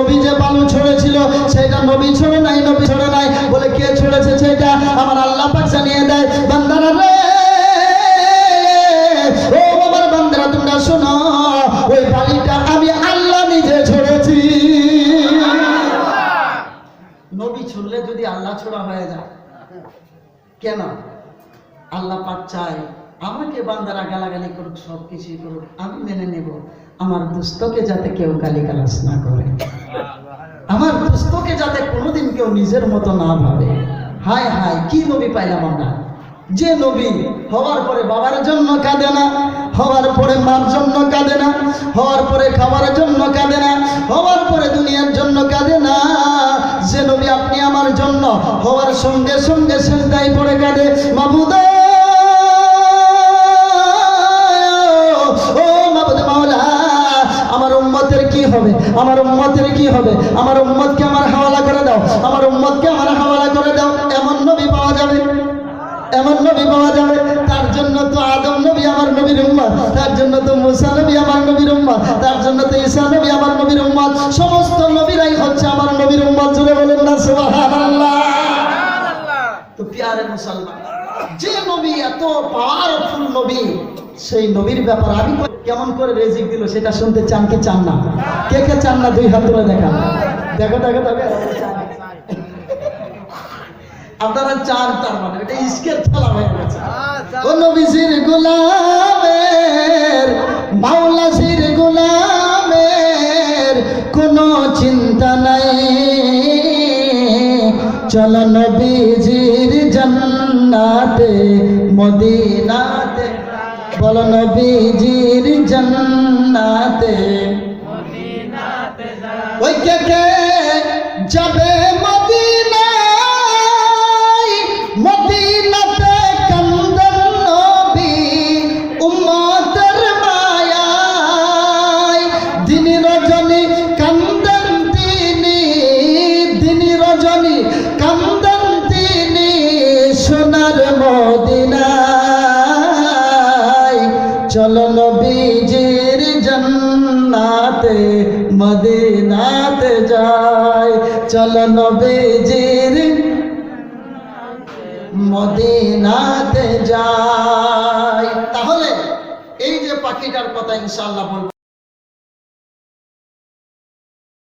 নবী যে বালু ছড়েছিল, সেটা নবী ছড়ে নাই, নবী ছড়ে নাই। বলে, কে ছড়েছে সেটা আমার আল্লাহ পাক জানিয়ে দেয়। বান্দারা রে, ও আমার বান্দারা, তোমরা শোনো, ওই বালিটা আমি আল্লাহ নিজে ছড়েছি। নবী ছড়লে যদি আল্লাহ ছড়া হয়ে যায়, কেন? আল্লাহ পাক চায়, আমাকে বান্দারা গালাগালি করুক সব কিছুই করুক, আমি মেনে নেব। আমার দুস্থকে যাতে কেউ গালি গালাস না করে। আমার দুস্থকে যাতে কোনোদিন কেউ নিজের মতো না ভাবে। হায় হায়, কি নবী পাইলাম আমরা? যে নবী হওয়ার পরে বাবার জন্য কাঁদে না, হওয়ার পরে মার জন্য কাঁদে না, হওয়ার পরে খাবারের জন্য কাঁদে না, হওয়ার পরে দুনিয়ার জন্য কাঁদে না। যে নবী আপনি আমার জন্য হওয়ার সঙ্গে সঙ্গে সেজদায় পড়ে কাঁদে। মাবুদ কি হবে? আমার উম্মতের কি হবে? আমার উম্মতকে আমার হাওয়ালা করে দাও। আমার উম্মতকে আমার হাওয়ালা করে দাও। এমন নবী পাওয়া যাবে। এমন নবী পাওয়া যাবে। তার জন্য তো আদম নবী আমার নবীর উম্মত। তার জন্য তো মুসা নবী আমার নবীর উম্মত। তার জন্য তো ঈসা নবী আমার নবীর উম্মত। সমস্ত নবীরাই হচ্ছে আমার নবীর উম্মত। জুড়ে বলেন না সুবহানাল্লাহ। তো পিয়ারে মুসলমান যে নবী এত পাওয়ারফুল নবী সেই নবীর ব্যাপার আমি কেমন করে রেজিক দিল সেটা শুনতে চান কি চান না। কে কে চান না দুই হাত তুলে দেখা দেখো দেখো দেখো। আপনারা চান তার মানে এটা ইস্কের খেলা হয়ে গেছে। ও নবীজির গোলামের মাওলাজির গোলামের কোনো চিন্তা নাই। চল নবীজির জান্নাতে মদিনাতে। বল নবীজির জন্নাতে। ওই কে কে যাবে মদিনায়? মদিনাতে কান্দন নবী উম্মতের চলো নবীজির জন্নাতে, মদিনাতে যায় চলো নবীজির মদিনাতে যায় তাহলে এই যে পাখিটার কথা ইনশাল্লাহ বলব।